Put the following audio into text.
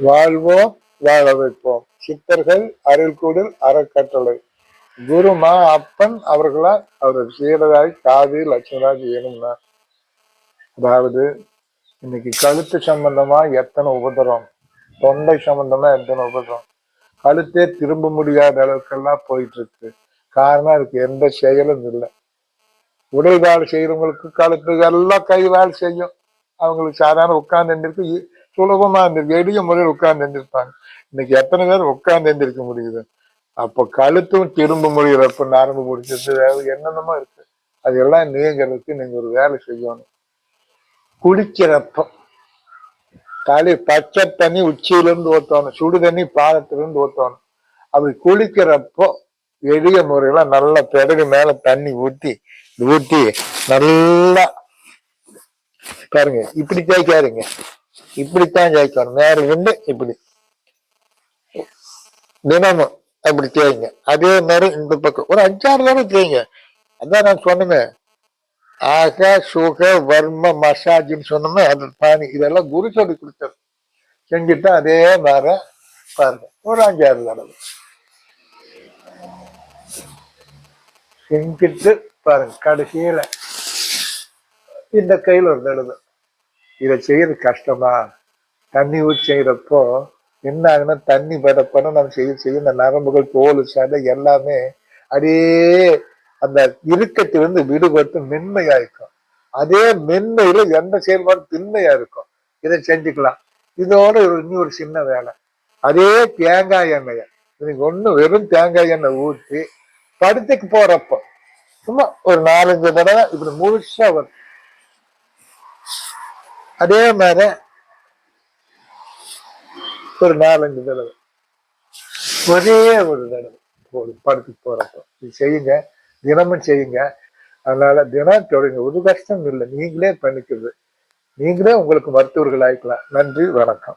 வாழ்வோம் வாழ வைப்போம். சித்தர்கள் அருள்கூடல் அறக்கட்டளை. குருமா அப்பன் அவர்களால் அவர் சீடராய் காதி லட்சுமராஜ் வேணும்னா. அதாவது இன்னைக்கு கழுத்து சம்பந்தமா எத்தனை உபதிரம்? தொண்டை சம்பந்தமா எத்தனை உபதிரம்? கழுத்தே திரும்ப முடியாத அளவுக்கெல்லாம் போயிட்டு இருக்கு காரணம் அதுக்கு எந்த செயலும் இல்லை. உடல் வேலை செய்யறவங்களுக்கு கழுத்து எல்லாம் கை வேலை செய்யும். அவங்களுக்கு சாதாரண உட்கார்ந்து இருக்கு. சுலபமா இருந்திருக்கு எளிய முறையில் உட்கார்ந்து எழுந்திருப்பாங்க. இன்னைக்கு எத்தனை பேர் உட்கார்ந்து எழுந்திருக்க முடியுது? அப்போ கழுத்தும் திரும்ப முடியறப்ப நரம்பு முடிச்சது என்னென்னமோ இருக்கு. அதெல்லாம் நீங்கிறதுக்கு நீங்க ஒரு வேலை செய்யணும். குளிக்கிறப்ப தலை பச்சை தண்ணி உச்சியில இருந்து ஊத்தணும். சுடு தண்ணி பாதத்துல இருந்து ஊத்தணும். அப்படி குளிக்கிறப்போ எளிய முறையில நல்லா பிறகு மேல தண்ணி ஊத்தி ஊட்டி நல்லா பாருங்க இப்படி தேய்க்காருங்க இப்படித்தான் ஜெயிக்கணும். மேல இருந்து இப்படி. தினமும் அப்படி தேய்ங்க. அதே மாதிரி இந்த பக்கம். ஒரு அஞ்சாறு தடவை தேய்ங்க. அதான் நான் சொன்னேன். ஆக சுக வர்ம மசாஜின்னு சொன்னோமே அது பாணி. இதெல்லாம் குரு சொல்லி கொடுத்தது செஞ்சுட்டா அதே மாதிரி பாருங்க. ஒரு அஞ்சாறு தடவை. செஞ்சுட்டு பாருங்க கடைசியில. இந்த கையில ஒரு தடவை. இதை செய்யறது கஷ்டமா? தண்ணி ஊற்றி செய்யறப்போ என்ன ஆகுனா தண்ணி பதப்பன நம்ம செய்ய செய்ய இந்த நரம்புகள் தோல் சதை எல்லாமே அப்படியே அந்த இறுக்கத்திலிருந்து விடுபட்டு மென்மையா இருக்கும். அதே மென்மையில எந்த செயல்பாடு திண்மையா இருக்கும். இதை செஞ்சுக்கலாம். இதோட ஒரு இன்னும் ஒரு சின்ன வேலை. அதே தேங்காய் எண்ணெயை. இன்னைக்கு ஒண்ணு வெறும் தேங்காய் எண்ணெய் ஊற்றி படுத்துக்கு போறப்போ சும்மா ஒரு நாலஞ்சு தடவை இப்படி முழுசா வரும் அதே மாதிரி ஒரு நாலஞ்சு தடவை. ஒரே ஒரு தடவை. ஒரு படத்துக்கு போறப்போ. இது செய்யுங்க. தினமும் செய்யுங்க. அதனால தினம் தொடங்க ஒரு கஷ்டம் இல்லை. நீங்களே பண்ணிக்கிறது. நீங்களே உங்களுக்கு மருத்துவர்கள் ஆயிக்கலாம். நன்றி. வணக்கம்.